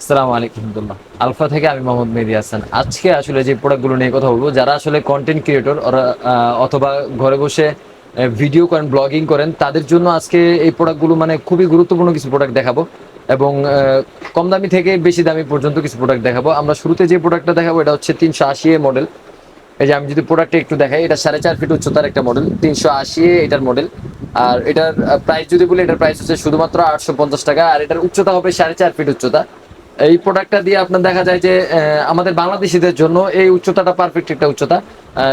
আসসালামু আলাইকুম আলফা থেকে আমি মোহাম্মদ মেহেদি হাসান। আজকে আসলে যে প্রোডাক্টগুলো নিয়ে কথা বলব, যারা আসলে কন্টেন্ট ক্রিয়েটর অথবা ঘরে বসে ভিডিও করেন ব্লগিং করেন, তাদের জন্য আজকে এই প্রোডাক্টগুলো মানে খুবই গুরুত্বপূর্ণ কিছু প্রোডাক্ট দেখাবো এবং কম দামি থেকে বেশি দামি পর্যন্ত কিছু প্রোডাক্ট দেখাবো। আমরা শুরুতে যে প্রোডাক্টটা দেখাবো, এটা হচ্ছে তিনশো আশি মডেল এই যে আমি যদি প্রোডাক্টটা একটু দেখাই, এটা সাড়ে চার ফিট উচ্চতার একটা মডেল তিনশো আশি এটার মডেল আর এটার প্রাইস যদি বলি, এটার প্রাইস হচ্ছে শুধুমাত্র আটশো পঞ্চাশ টাকা, আর এটার উচ্চতা হবে সাড়ে চার ফিট উচ্চতা। এই প্রোডাক্টটা দিয়ে আপনার দেখা যায় যে আমাদের বাংলাদেশিদের জন্য এই উচ্চতাটা পারফেক্ট একটা উচ্চতা।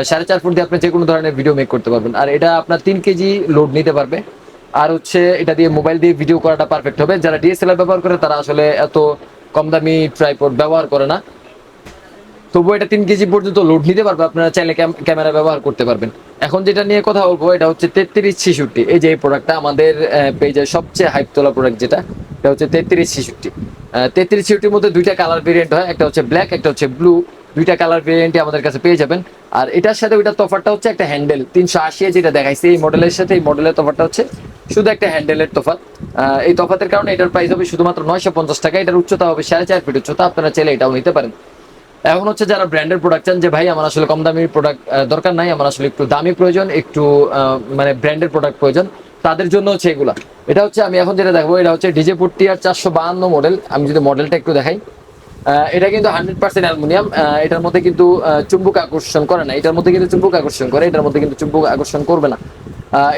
সাড়ে চার ফুট দিয়ে আপনি যে কোনো ধরনের ভিডিও মেক করতে পারবেন। আর এটা আপনার তিন কেজি লোড নিতে পারবে। আর হচ্ছে এটা দিয়ে মোবাইল দিয়ে ভিডিও করাটা পারফেক্ট হবে। যারা ডিএসএলআর ব্যবহার করে, তারা আসলে এত কম দামি ট্রাইপড ব্যবহার করে না। তবু এটা তিন কেজি পর্যন্ত লোড নিতে পারবে। আপনারা চাইলে ক্যামেরা ব্যবহার করতে পারবেন। এখন যেটা নিয়ে কথা বলব, এটা হচ্ছে তেত্রিশ ছিষট্টি। এই যে এই প্রোডাক্টটা আমাদের পেজের সবচেয়ে হাইপ তোলা প্রোডাক্ট যেটা, এটা হচ্ছে তেত্রিশ ছিষট্টি। তেত্রিশ ছিষট্টির মধ্যে দুইটা কালার ভেরিয়েন্ট হয়। একটা হচ্ছে ব্ল্যাক একটা হচ্ছে ব্লু দুইটা কালার ভেরিয়েন্টই আমাদের কাছে পেয়ে যাবেন। আর এটার সাথে ওইটার তফারটা হচ্ছে একটা হ্যান্ডেল তিনশো আশি যেটা দেখাইছে এই মডেলের সাথে এই মডেলের তফারটা হচ্ছে শুধু একটা হ্যান্ডেলের আহ, এই তফাতের কারণে এটার প্রাইস হবে শুধুমাত্র নয়শো পঞ্চাশ টাকা। এটার উচ্চতা হবে সাড়ে চার ফিট উচ্চতা। আপনারা চাইলে এটাও নিতে পারেন। এখন হচ্ছে যারা ব্র্যান্ডের প্রোডাক্ট চান যে ভাই আমার আসলে কম দামি প্রোডাক্ট দরকার নাই। আমার আসলে একটু দামি প্রয়োজন একটু মানে ব্র্যান্ডের প্রোডাক্ট প্রয়োজন। তাদের জন্য হচ্ছে এগুলা। এটা হচ্ছে আমি এখন যেটা দেখব, এটা হচ্ছে ডিজে আর চারশো বাহান্ন মডেল আমি যদি মডেলটা একটু দেখাই। এটা কিন্তু হান্ড্রেড পার্সেন্ট অ্যালুমিনিয়াম। এটার মধ্যে কিন্তু চুম্বক আকর্ষণ করে না। এটার মধ্যে কিন্তু চুম্বক আকর্ষণ করে, এটার মধ্যে কিন্তু চুম্বক আকর্ষণ করবে না।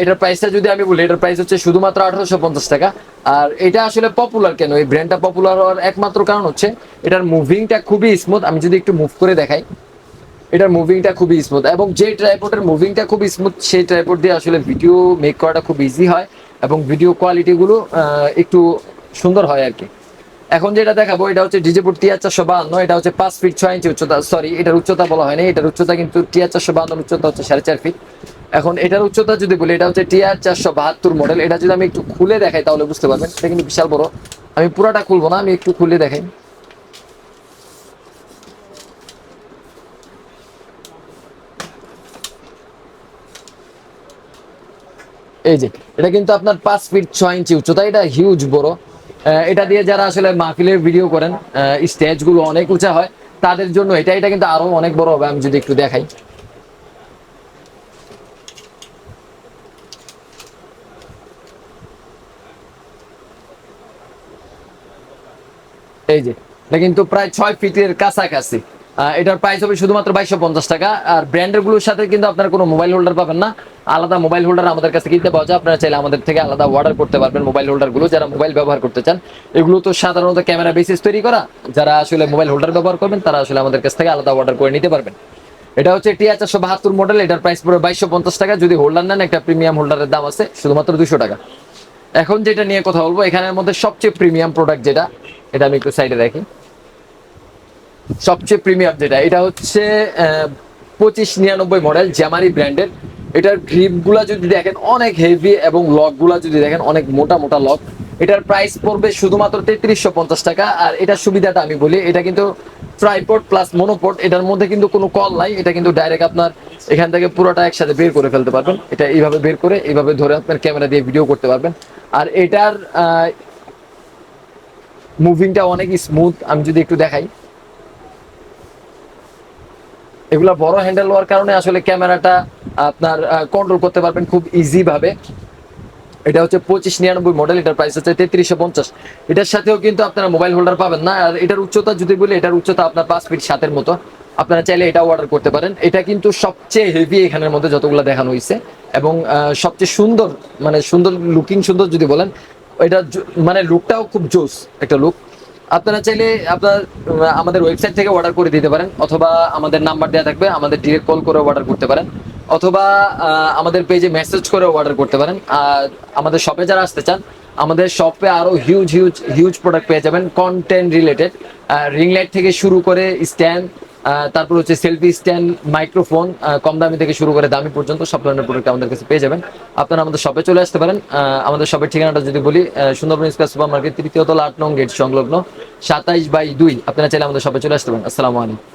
এটার প্রাইসটা যদি আমি বলি, এটার প্রাইস হচ্ছে শুধুমাত্র আঠারোশো পঞ্চাশ টাকা। আর এটা আসলে পপুলার কেন? এই ব্র্যান্ডটা পপুলার হওয়ার একমাত্র কারণ হচ্ছে, এটার মুভিংটা খুবই স্মুথ আমি যদি একটু মুভ করে দেখাই। এটার মুভিংটা খুবই স্মুথ এবং যে ট্রাইপোর্টের মুভিংটা খুব স্মুথ সেই ট্রাইপোর্ট দিয়ে আসলে ভিডিও মেক করাটা খুব ইজি হয় এবং ভিডিও কোয়ালিটিগুলো একটু সুন্দর হয় আর কি। এখন যেটা দেখাবো, এটা হচ্ছে ডিজেপুর টিয়ার চারশো বাহান্ন, এটা হচ্ছে পাঁচ ফিট ছয় ইঞ্চি উচ্চতা সরি এটার উচ্চতা বলা হয়নি, এটার উচ্চতা কিন্তু টিয়ার চারশো বাহান্ন উচ্চতা হচ্ছে সাড়ে চার ফিট এখন এটার উচ্চতা যদি বলি, এটা হচ্ছে টিয়ার চারশো বাহাত্তর মডেল এটা যদি আমি একটু খুলে দেখাই তাহলে বুঝতে পারবেন, এটা কিন্তু বিশাল বড়। আমি পুরাটা খুলবো না, আমি একটু খুলে দেখাই। এই যে, এটা কিন্তু আপনার পাঁচ ফিট ছয় ইঞ্চি উচ্চতা, এটা হিউজ বড়। এটা দিয়ে যারা আসলে মাহফিলের ভিডিও করেন স্টেজগুলো অনেক উঁচা হয়, তাদের জন্য এটা এটা কিন্তু আরও অনেক বড় হবে, আমি যদি একটু দেখাই। এই যে, এটা কিন্তু প্রায় ছয় ফিটের কাছাকাছি। এটার প্রাইস হবে শুধুমাত্র বাইশশো পঞ্চাশ টাকা। আর ব্র্যান্ডেরগুলোর সাথে কিন্তু আপনার কোনো মোবাইল হোল্ডার পাবেন না। আলাদা মোবাইল হোল্ডার আমাদের কাছে কিনতে পাওয়া যায়। আপনারা চাইলে আমাদের থেকে আলাদা অর্ডার করতে পারবেন মোবাইল হোল্ডারগুলো, যারা মোবাইল ব্যবহার করতে চান। এগুলো তো সাধারণত ক্যামেরা বেসিস তৈরি করা। যারা আসলে মোবাইল হোল্ডার ব্যবহার করবেন, তারা আসলে আমাদের কাছ থেকে আলাদা অর্ডার করে নিতে পারবেন। এটা হচ্ছে টিয়া চারশো বাহাত্তর মডেল এটার প্রাইস পড়বে বাইশশো পঞ্চাশ টাকা। যদি হোল্ডার নেন, একটা প্রিমিয়াম হোল্ডারের দাম আছে শুধুমাত্র দুশো টাকা। এখন যেটা নিয়ে কথা বলব, এখানের মধ্যে সবচেয়ে প্রিমিয়াম প্রোডাক্ট যেটা, এটা আমি একটু সাইডে রাখি সবচেয়ে প্রিমিয়াম যেটা, এটা হচ্ছে পঁচিশ নিরানব্বই মডেল জ্যামারি ব্র্যান্ডের এটার গ্রিপগুলা যদি দেখেন, অনেক হেভি এবং লকগুলা যদি দেখেন, অনেক মোটা মোটা লক এটার প্রাইস পড়বে শুধুমাত্র তেত্রিশশো পঞ্চাশ টাকা। আর এটার সুবিধাটা আমি বলি, এটা কিন্তু ট্রাইপোর্ট প্লাস মনোপোর্ট এটার মধ্যে কিন্তু কোনো কল নাই। এটা কিন্তু ডাইরেক্ট আপনার এখান থেকে পুরোটা একসাথে বের করে ফেলতে পারবেন। এটা এইভাবে বের করে, এইভাবে ধরে আপনার ক্যামেরা দিয়ে ভিডিও করতে পারবেন। আর এটার মুভিংটা অনেক স্মুথ আমি যদি একটু দেখাই। এগুলা বড় হ্যান্ডেল হওয়ার কারণে আসলে ক্যামেরাটা আপনার কন্ট্রোল করতে পারবেন খুব ইজি ভাবে। এটা হচ্ছে পঁচিশ নিরানব্বই মডেল এটার প্রাইস হচ্ছে তেত্রিশশো পঞ্চাশ। এটার সাথেও কিন্তু আপনারা মোবাইল হোল্ডার পাবেন না। আর এটার উচ্চতা যদি বলি, এটার উচ্চতা আপনার পাঁচ ফিট সাতের মতো। আপনারা চাইলে এটা অর্ডার করতে পারেন। এটা কিন্তু সবচেয়ে হেভি এখানের মধ্যে যতগুলো দেখানো হয়েছে এবং সবচেয়ে সুন্দর মানে সুন্দর লুকিং সুন্দর যদি বলেন, এটা মানে লুকটাও খুব জোস একটা লুক আপনারা চাইলে আপনার আমাদের ওয়েবসাইট থেকে অর্ডার করে দিতে পারেন, অথবা আমাদের নাম্বার দেওয়া থাকবে, আমাদের ডিরেক্ট কল করে অর্ডার করতে পারেন, অথবা আমাদের পেজে মেসেজ করে অর্ডার করতে পারেন। আর আমাদের শপে যারা আসতে চান, আমাদের শপে আরও হিউজ হিউজ হিউজ প্রোডাক্ট পেয়ে যাবেন কন্টেন্ট রিলেটেড রিং লাইট থেকে শুরু করে স্ট্যান্ড তারপর হচ্ছে সেলফি স্ট্যান্ড মাইক্রোফোন কম দামি থেকে শুরু করে দামি পর্যন্ত সব ধরনের প্রোডাক্ট আমাদের কাছে পেয়ে যাবেন। আপনারা আমাদের শপে চলে আসতে পারেন। আমাদের শপের ঠিকানাটা যদি বলি সুন্দরবন স্কোয়ার সুপার মার্কেট তৃতীয় তলা আট নং গেট সংলগ্ন সাতাইশ বাই দুই। আপনারা চাইলে আমাদের শপে চলে আসতে পারেন। আসসালামু আলাইকুম।